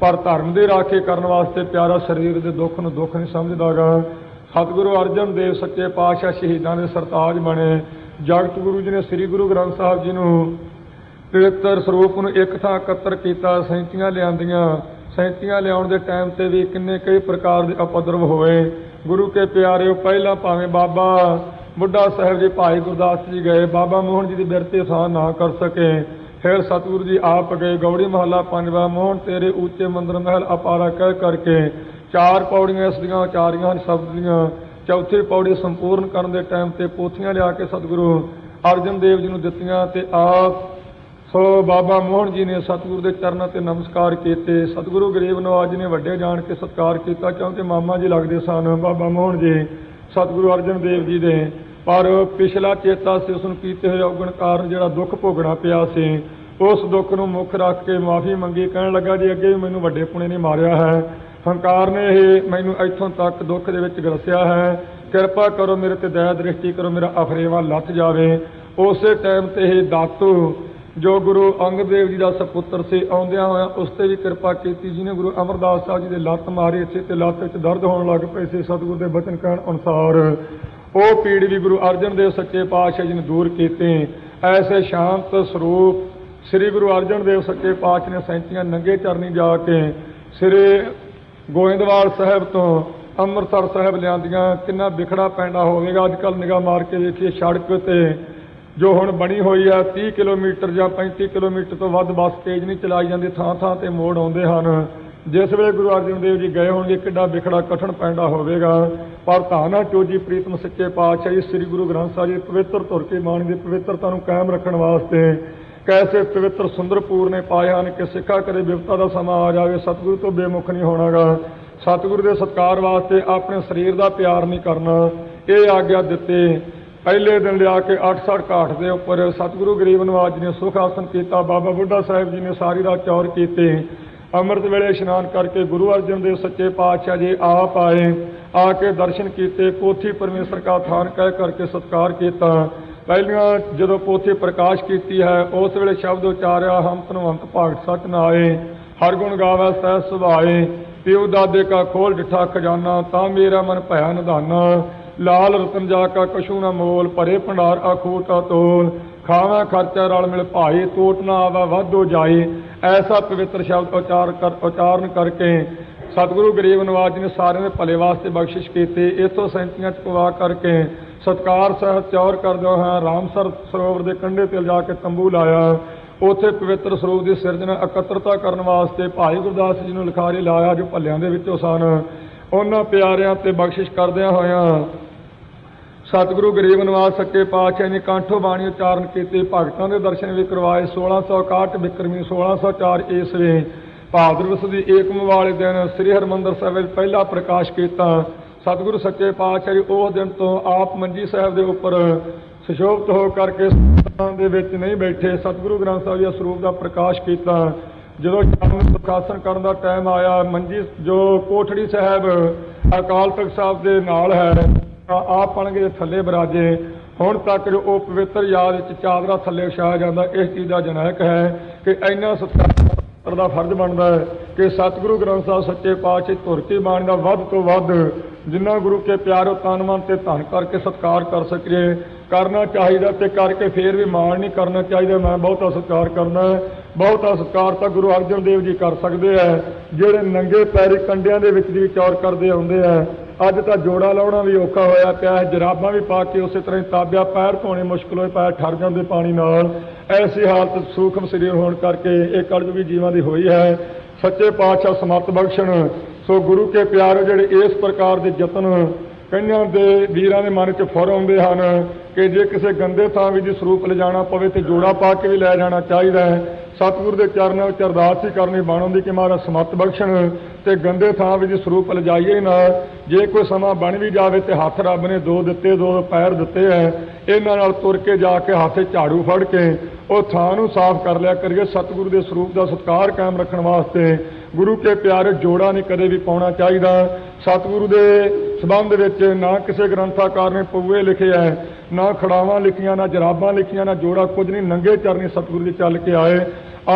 ਪਰ ਧਰਮ ਦੀ ਰਾਖੀ ਕਰਨ ਵਾਸਤੇ ਪਿਆਰਾ ਸਰੀਰ ਦੇ ਦੁੱਖ ਨੂੰ ਦੁੱਖ ਨਹੀਂ ਸਮਝਦਾਗਾ। ਸਤਿਗੁਰੂ ਅਰਜਨ ਦੇਵ ਸੱਚੇ ਪਾਤਸ਼ਾਹ ਸ਼ਹੀਦਾਂ ਦੇ ਸਰਤਾਜ ਬਣੇ। ਜਗਤ ਗੁਰੂ ਜੀ ਨੇ ਸ੍ਰੀ ਗੁਰੂ ਗ੍ਰੰਥ ਸਾਹਿਬ ਜੀ ਨੂੰ ਪਵਿੱਤਰ ਸਰੂਪ ਨੂੰ ਇੱਕ ਥਾਂ ਇਕੱਤਰ ਕੀਤਾ, ਸੈਂਤੀਆਂ ਲਿਆਂਦੀਆਂ। ਸੈਂਤੀਆਂ ਲਿਆਉਣ ਦੇ ਟਾਈਮ ਤੇ ਵੀ ਕਿੰਨੇ ਕਈ ਪ੍ਰਕਾਰ ਦੇ ਅਪਦਰਵ ਹੋਏ। ਗੁਰੂ ਕੇ ਪਿਆਰਿਓ, ਪਹਿਲਾਂ ਭਾਵੇਂ ਬਾਬਾ ਬੁੱਢਾ ਸਾਹਿਬ ਜੀ, ਭਾਈ ਗੁਰਦਾਸ ਜੀ ਗਏ। ਬਾਬਾ ਮੋਹਨ ਜੀ ਦੀ ਬਿਰਤੀ ਥਾਂ ਨਾ ਕਰ ਸਕੇ। ਫਿਰ ਸਤਿਗੁਰੂ ਜੀ, ਆਪ ਗਏ ਗੌੜੀ ਮਹੱਲਾ ਪੰਜਵਾ ਮੋਹਨ, ਤੇਰੇ ਉੱਚੇ ਮੰਦਰ ਮਹਿਲ ਅਪਾਰਾ ਕਹਿ ਕਰਕੇ ਚਾਰ ਪੌੜੀਆਂ ਇਸ ਦੀਆਂ ਉਚਾਰੀਆਂ ਹਨ ਸ਼ਬਦ ਦੀਆਂ, ਚੌਥੀ ਪੌੜੀ ਸੰਪੂਰਨ ਕਰਨ ਦੇ ਟਾਈਮ ਤੇ ਪੋਥੀਆਂ ਲਿਆ ਕੇ ਸਤਿਗੁਰੂ ਅਰਜਨ ਦੇਵ ਜੀ ਨੂੰ ਦਿੱਤੀਆਂ ਤੇ ਆਪ ਸੋ ਬਾਬਾ ਮੋਹਨ ਜੀ ਨੇ ਸਤਿਗੁਰੂ ਦੇ ਚਰਨਾਂ ਤੇ ਨਮਸਕਾਰ ਕੀਤੇ। ਸਤਿਗੁਰੂ ਗਰੀਬ ਨਵਾਜ ਨੇ ਵੱਡੇ ਜਾਣ ਕੇ ਸਤਿਕਾਰ ਕੀਤਾ, ਕਿਉਂਕਿ ਮਾਮਾ ਜੀ ਲੱਗਦੇ ਸਨ। ਬਾਬਾ ਮੋਹਨ ਜੀ, ਸਤਿਗੁਰੂ ਅਰਜਨ ਦੇਵ ਜੀ ਦੇ ਪਰ ਪਿਛਲਾ ਚੇਤਾ ਸੀ ਉਸ ਨੂੰ ਕੀਤੇ ਹੋਏ ਔਗਣ ਕਾਰਨ ਜਿਹੜਾ ਦੁੱਖ ਭੋਗਣਾ ਪਿਆ ਸੀ, ਉਸ ਦੁੱਖ ਨੂੰ ਮੁੱਖ ਰੱਖ ਕੇ ਮਾਫੀ ਮੰਗੀ, ਕਹਿਣ ਲੱਗਾ ਜੀ ਅੱਗੇ ਵੀ ਮੈਨੂੰ ਵੱਡੇ ਪੁਣੇ ਨੇ ਮਾਰਿਆ ਹੈ। ਹੰਕਾਰ ਨੇ ਇਹ ਮੈਨੂੰ ਇੱਥੋਂ ਤੱਕ ਦੁੱਖ ਦੇ ਵਿੱਚ ਗਰਸਿਆ ਹੈ। ਕਿਰਪਾ ਕਰੋ ਮੇਰੇ ਤੇ ਦਇਆ ਦ੍ਰਿਸ਼ਟੀ ਕਰੋ, ਮੇਰਾ ਅਫਰੇਵਾ ਲੱਥ ਜਾਵੇ। ਉਸੇ ਟਾਈਮ ਤੇ ਇਹ ਦਾਤੂ, ਜੋ ਗੁਰੂ ਅੰਗਦ ਦੇਵ ਜੀ ਦਾ ਸਪੁੱਤਰ ਸੀ, ਆਉਂਦਿਆਂ ਹੋਇਆ ਉਸ ਤੇ ਵੀ ਕਿਰਪਾ ਕੀਤੀ, ਜਿਹਨੇ ਗੁਰੂ ਅਮਰਦਾਸ ਸਾਹਿਬ ਜੀ ਦੇ ਲੱਤ ਮਾਰੀ ਸੀ ਤੇ ਲੱਤ ਵਿੱਚ ਦਰਦ ਹੋਣ ਲੱਗ ਪਈ ਸੀ, ਸਤਿਗੁਰ ਦੇ ਬਚਨ ਕਹਿਣ ਅਨੁਸਾਰ। ਉਹ ਪੀੜ ਵੀ ਗੁਰੂ ਅਰਜਨ ਦੇਵ ਸੱਚੇ ਪਾਤਸ਼ਾਹ ਜੀ ਨੇ ਦੂਰ ਕੀਤੇ। ਐਸੇ ਸ਼ਾਂਤ ਸਰੂਪ ਸ੍ਰੀ ਗੁਰੂ ਅਰਜਨ ਦੇਵ ਸੱਚੇ ਪਾਤਸ਼ਾਹ ਨੇ ਸੈਂਤੀਆਂ ਨੰਗੇ ਚਰਨੀ ਜਾ ਕੇ ਸ੍ਰੀ ਗੋਇੰਦਵਾਲ ਸਾਹਿਬ ਤੋਂ ਅੰਮ੍ਰਿਤਸਰ ਸਾਹਿਬ ਲਿਆਂਦੀਆਂ। ਕਿੰਨਾ ਵਿਖੜਾ ਪੈਂਦਾ ਹੋਵੇਗਾ। ਅੱਜ ਕੱਲ ਨਿਗਾਹ ਮਾਰ ਕੇ ਦੇਖੀਏ ਸੜਕ ਤੇ ਜੋ ਹੁਣ ਬਣੀ ਹੋਈ ਹੈ 30 ਕਿਲੋਮੀਟਰ ਜਾਂ 35 ਕਿਲੋਮੀਟਰ ਤੋਂ ਵੱਧ ਬੱਸ ਤੇਜ਼ ਨਹੀਂ ਚਲਾਈ ਜਾਂਦੀ। ਥਾਂ ਥਾਂ ਤੇ ਮੋੜ ਆਉਂਦੇ ਹਨ। ਜਿਸ ਵੇਲੇ ਗੁਰੂ ਅਰਜਨ ਦੇਵ ਜੀ ਗਏ ਹੋਣਗੇ, ਕਿੱਡਾ ਵਿਖੜਾ ਕਠਨ ਪੈਂਦਾ ਹੋਵੇਗਾ। ਪਰ ਧਾਨਾ ਚੋਜੀ ਪ੍ਰੀਤਮ ਸੱਚੇ ਪਾਤਸ਼ਾਹ ਜੀ, ਸ੍ਰੀ ਗੁਰੂ ਗ੍ਰੰਥ ਸਾਹਿਬ ਜੀ, ਪਵਿੱਤਰ ਧੁਰ ਕੇ ਬਾਣੀ ਦੀ ਪਵਿੱਤਰਤਾ ਨੂੰ ਕਾਇਮ ਰੱਖਣ ਵਾਸਤੇ ਕੈਸੇ ਪਵਿੱਤਰ ਸੁੰਦਰਪੂਰ ਨੇ ਪਾਏ ਹਨ ਕਿ ਸਿੱਖਾ ਕਰੇ ਵਿਵਤਾ ਦਾ ਸਮਾਂ ਆ ਜਾਵੇ, ਸਤਿਗੁਰੂ ਤੋਂ ਬੇਮੁਖ ਨਹੀਂ ਹੋਣਾਗਾ। ਸਤਿਗੁਰੂ ਦੇ ਸਤਕਾਰ ਵਾਸਤੇ ਆਪਣੇ ਸਰੀਰ ਦਾ ਪਿਆਰ ਨਹੀਂ ਕਰਨਾ, ਇਹ ਆਗਿਆ ਦਿੱਤੇ। ਪਹਿਲੇ ਦਿਨ ਲਿਆ ਕੇ 860 ਘਾਟ ਦੇ ਉੱਪਰ ਸਤਿਗੁਰੂ ਗਰੀਬ ਨਵਾਜ ਜੀ ਨੇ ਸੁਖ ਆਸਨ ਕੀਤਾ, ਬਾਬਾ ਬੁੱਢਾ ਸਾਹਿਬ ਜੀ ਨੇ ਸਾਰੀ ਰਾਤ ਚੌਰ ਕੀਤੇ। ਅੰਮ੍ਰਿਤ ਵੇਲੇ ਇਸ਼ਨਾਨ ਕਰਕੇ ਗੁਰੂ ਅਰਜਨ ਦੇਵ ਸੱਚੇ ਪਾਤਸ਼ਾਹ ਜੀ ਆਪ ਆਏ, ਆ ਕੇ ਦਰਸ਼ਨ ਕੀਤੇ, ਪੋਥੀ ਪਰਮੇਸ਼ਰ ਕਾ ਥਾਨ ਕਹਿ ਕਰਕੇ ਸਤਕਾਰ ਕੀਤਾ। ਪਹਿਲੀਆਂ ਜਦੋਂ ਪੋਥੀ ਪ੍ਰਕਾਸ਼ ਕੀਤੀ ਹੈ, ਉਸ ਵੇਲੇ ਸ਼ਬਦ ਉਚਾਰਿਆ, ਹਮ ਧਨਵੰਤ ਭਗਤ ਸਚ ਨਾਏ ਹਰ ਗੁਣ ਗਾਵੇ, ਸਹਿ ਸੁਭਾਏ, ਪਿਉ ਦਾਦੇ ਕਾ ਖੋਲ ਡਿਠਾ ਖਜ਼ਾਨਾ, ਤਾਂ ਮੇਰਾ ਮਨ ਭਇਆ ਨਿਧਾਨਾ ਲਾਲ ਰਤਨ ਜਾ ਕਾ ਕਸ਼ੂ ਨਾ ਮੋਲ, ਭਰੇ ਭੰਡਾਰ ਆਖੂਟਾ ਤੋਲ ਖਾਵਾਂ, ਖਰਚਾ ਰਲ ਮਿਲ ਭਾਈ ਤੋਟ ਨਾ ਆਵਾ, ਵਾਧੋ ਜਾਏ ਐਸਾ ਪਵਿੱਤਰ ਸ਼ਬਦ ਉਚਾਰ ਕਰ, ਉਚਾਰਨ ਕਰਕੇ ਸਤਿਗੁਰੂ ਗਰੀਬ ਨਵਾਜ ਜੀ ਨੇ ਸਾਰਿਆਂ ਦੇ ਭਲੇ ਵਾਸਤੇ ਬਖਸ਼ਿਸ਼ ਕੀਤੀ। ਇਥੋਂ ਸੈਂਤੀਆਂ ਚ ਪਵਾ ਕਰਕੇ ਸਤਕਾਰ, ਸਹਿਤ ਚੌਰ ਕਰਦੇ ਹਾਂ ਰਾਮਸਰ ਸਰੋਵਰ ਦੇ ਕੰਢੇ ਤੇ ਜਾ ਕੇ ਤੰਬੂ ਲਾਇਆ। ਉਥੇ ਪਵਿੱਤਰ ਸਰੂਪ ਦੀ ਸਿਰਜਣਾ, ਇਕੱਤਰਤਾ ਕਰਨ ਵਾਸਤੇ ਭਾਈ ਗੁਰਦਾਸ ਜੀ ਨੂੰ ਲਿਖਾਰੀ ਲਾਇਆ, ਜੋ ਭੱਲਿਆਂ ਦੇ ਵਿੱਚੋਂ ਸਨ। ਉਹਨਾਂ ਪਿਆਰਿਆਂ ਤੇ ਬਖਸ਼ਿਸ਼ ਕਰਦਿਆਂ ਹੋਇਆਂ ਸਤਿਗੁਰੂ ਗਰੀਬ ਨਿਵਾਸ ਸੱਚੇ ਪਾਤਸ਼ਾਹ ਨੇ ਕੰਠੋ ਬਾਣੀ ਉਚਾਰਨ ਕੀਤੀ, ਭਗਤਾਂ ਦੇ ਦਰਸ਼ਨ ਵੀ ਕਰਵਾਏ 1661 ਬਿਕਰਮੀ 1604 ਈਸਵੀ ਭਾਦਰਵਸ ਦੀ ਏਕਮ ਵਾਲੇ ਦਿਨ ਸ੍ਰੀ ਹਰਮੰਦਰ ਸਾਹਿਬ ਵਿੱਚ ਪਹਿਲਾ ਪ੍ਰਕਾਸ਼ ਕੀਤਾ। ਸਤਿਗੁਰੂ ਸੱਚੇ ਪਾਤਸ਼ਾਹ ਜੀ ਉਸ ਦਿਨ ਤੋਂ ਆਪ ਮੰਜੀ ਸਾਹਿਬ ਦੇ ਉੱਪਰ ਸੁਸ਼ੋਭਤ ਹੋ ਕਰਕੇ ਸਥਾਨ ਦੇ ਵਿੱਚ ਨਹੀਂ ਬੈਠੇ, ਸਤਿਗੁਰੂ ਗ੍ਰੰਥ ਸਾਹਿਬ ਜੀ ਦੇ ਸਰੂਪ ਦਾ ਪ੍ਰਕਾਸ਼ ਕੀਤਾ। ਜਦੋਂ ਜਨਮ ਪ੍ਰਕਾਸ਼ਨ ਕਰਨ ਦਾ ਟਾਈਮ ਆਇਆ, ਮੰਜੀ ਜੋ ਕੋਠੜੀ ਸਾਹਿਬ ਅਕਾਲ ਤਖਤ ਸਾਹਿਬ ਦੇ ਨਾਲ ਹੈ ਆਪ ਪਣਗੇ ਥੱਲੇ ਬਰਾਜੇ। ਹੁਣ ਤੱਕ ਜੋ ਉਹ ਪਵਿੱਤਰ ਯਾਦ ਵਿੱਚ ਚਾਦਰਾ ਥੱਲੇ ਵਿਛਾਇਆ ਜਾਂਦਾ, ਇਸ ਚੀਜ਼ ਦਾ ਜਨੈਕ ਹੈ ਕਿ ਇੰਨਾ ਸਤਿਕਾਰ ਦਾ ਫਰਜ਼ ਬਣਦਾ ਹੈ ਕਿ ਸਤਿਗੁਰੂ ਗ੍ਰੰਥ ਸਾਹਿਬ ਸੱਚੇ ਪਾਤਸ਼ਾਹ ਧੁਰ ਕੀ ਬਾਣੀ ਦਾ ਵੱਧ ਤੋਂ ਵੱਧ ਜਿੰਨਾ ਗੁਰੂ ਕੇ ਪਿਆਰੋ ਤਨ ਮਨ ਤੇ ਧਨ ਕਰਕੇ ਸਤਿਕਾਰ ਕਰ ਸਕੀਏ। ਕਰਨਾ ਚਾਹੀਦਾ ਤੇ ਕਰਕੇ ਫੇਰ ਵੀ ਮਾਣ ਨਹੀਂ ਕਰਨਾ ਚਾਹੀਦਾ। ਮੈਂ ਬਹੁਤਾ ਸਤਿਕਾਰ ਕਰਨਾ ਹੈ। ਬਹੁਤਾ ਸਤਿਕਾਰ ਤਾਂ ਗੁਰੂ ਅਰਜਨ ਦੇਵ ਜੀ ਕਰ ਸਕਦੇ ਹੈ। ਜਿਹੜੇ ਨੰਗੇ ਪੈਰੀ ਕੰਡਿਆਂ ਦੇ ਵਿੱਚ ਵੀ ਚੌਰ ਕਰਦੇ ਆਉਂਦੇ ਆ, ਅੱਜ ਤਾਂ ਜੋੜਾ ਲਾਉਣਾ ਵੀ ਔਖਾ ਹੋਇਆ ਪਿਆ ਹੈ, ਜਰਾਬਾਂ ਵੀ ਪਾ ਕੇ ਉਸੇ ਤਰ੍ਹਾਂ ਹੀ ਤਾਬਿਆ ਪੈਰ ਧੋਣੇ ਮੁਸ਼ਕਲ ਹੋਏ ਪੈਰ ਠਰ ਜਾਂਦੇ ਪਾਣੀ ਨਾਲ। ਐਸੀ ਹਾਲਤ ਸੂਖਮ ਸਰੀਰ ਹੋਣ ਕਰਕੇ ਇਹ ਕਲਯੁਗੀ ਜੀਵਾਂ ਦੀ ਹੋਈ ਹੈ। ਸੱਚੇ ਪਾਤਸ਼ਾਹ ਸਮਰਤ ਬਖਸ਼ਣ। ਸੋ ਗੁਰੂ ਕੇ ਪਿਆਰੇ ਜਿਹੜੇ ਇਸ ਪ੍ਰਕਾਰ ਦੇ ਯਤਨ ਕਈਆਂ ਦੇ ਵੀਰਾਂ ਦੇ ਮਨ 'ਚ ਫੁਰ ਆਉਂਦੇ ਹਨ ਕਿ ਜੇ ਕਿਸੇ ਗੰਦੇ ਥਾਂ ਵੀ ਦੀ ਸਰੂਪ ਲਿਜਾਣਾ ਪਵੇ ਤੇ ਜੋੜਾ ਪਾ ਕੇ ਵੀ ਲੈ ਜਾਣਾ ਚਾਹੀਦਾ ਹੈ ਸਤਿਗੁਰੂ ਦੇ ਚਰਨਾਂ ਵਿੱਚ ਅਰਦਾਸ ਹੀ ਕਰਨੀ ਬਣਾਉਂਦੀ ਕਿ ਮਹਾਰਾਜ ਸਮਤ ਬਖਸ਼ਣ ਤੇ ਗੰਦੇ ਥਾਂ ਵਿੱਚ ਸਰੂਪ ਲਿਜਾਈਏ ਨਾ। ਜੇ ਕੋਈ ਸਮਾਂ ਬਣ ਵੀ ਜਾਵੇ ਤੇ ਹੱਥ ਰੱਬ ਨੇ ਦੋ ਦਿੱਤੇ, ਦੋ ਪੈਰ ਦਿੱਤੇ ਐ, ਇਹਨਾਂ ਨਾਲ ਤੁਰ ਕੇ ਜਾ ਕੇ ਹੱਥੇ ਝਾੜੂ ਫੜ ਕੇ ਉਹ ਥਾਂ ਨੂੰ ਸਾਫ਼ ਕਰ ਲਿਆ ਕਰੀਏ। ਸਤਿਗੁਰੂ ਦੇ ਸਰੂਪ ਦਾ ਸਤਿਕਾਰ ਕਾਇਮ ਰੱਖਣ ਵਾਸਤੇ ਗੁਰੂ ਕੇ ਪਿਆਰੇ ਜੋੜਾ ਨਹੀਂ ਕਦੇ ਵੀ ਪਾਉਣਾ ਚਾਹੀਦਾ। ਸਤਿਗੁਰੂ ਦੇ ਸਬੰਧ ਵਿੱਚ ਨਾ ਕਿਸੇ ਗ੍ਰੰਥਾਕਾਰ ਨੇ ਪਊਏ ਲਿਖੇ ਐ, ਨਾ ਖੜਾਵਾਂ ਲਿਖੀਆਂ, ਨਾ ਜਰਾਬਾਂ ਲਿਖੀਆਂ, ਨਾ ਜੋੜਾ ਕੁਝ ਨਹੀਂ। ਨੰਗੇ ਚਰਨੀ ਸਤਿਗੁਰੂ ਦੇ ਚੱਲ ਕੇ ਆਏ।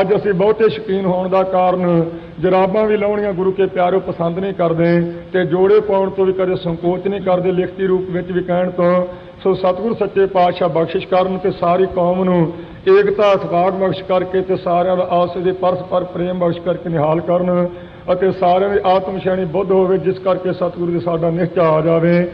ਅੱਜ ਅਸੀਂ ਬਹੁਤੇ ਸ਼ੌਕੀਨ ਹੋਣ ਦਾ ਕਾਰਨ ਜਰਾਬਾਂ ਵੀ ਲਾਉਣੀਆਂ ਗੁਰੂ ਕੇ ਪਿਆਰੋ ਪਸੰਦ ਨਹੀਂ ਕਰਦੇ ਤੇ ਜੋੜੇ ਪਾਉਣ ਤੋਂ ਵੀ ਕਦੇ ਸੰਕੋਚ ਨਹੀਂ ਕਰਦੇ ਲਿਖਤੀ ਰੂਪ ਵਿੱਚ ਵੀ ਕਹਿਣ ਤੋਂ। ਸੋ ਸਤਿਗੁਰ ਸੱਚੇ ਪਾਤਸ਼ਾਹ ਬਖਸ਼ਿਸ਼ ਕਰਨ ਤੇ ਸਾਰੀ ਕੌਮ ਨੂੰ ਏਕਤਾ ਇਤਫਾਕ ਬਖਸ਼ ਕਰਕੇ ਤੇ ਸਾਰਿਆਂ ਦਾ ਆਪਸ ਦੇ ਪਰਸਪਰ ਪ੍ਰੇਮ ਬਖਸ਼ ਕਰਕੇ ਨਿਹਾਲ ਕਰਨ ਅਤੇ ਸਾਰਿਆਂ ਦੀ ਆਤਮ ਸ਼ੈਣੀ ਬੁੱਧ ਹੋਵੇ, ਜਿਸ ਕਰਕੇ ਸਤਿਗੁਰੂ ਦੇ ਸਾਡਾ ਨਿਸ਼ਚਾ ਆ ਜਾਵੇ।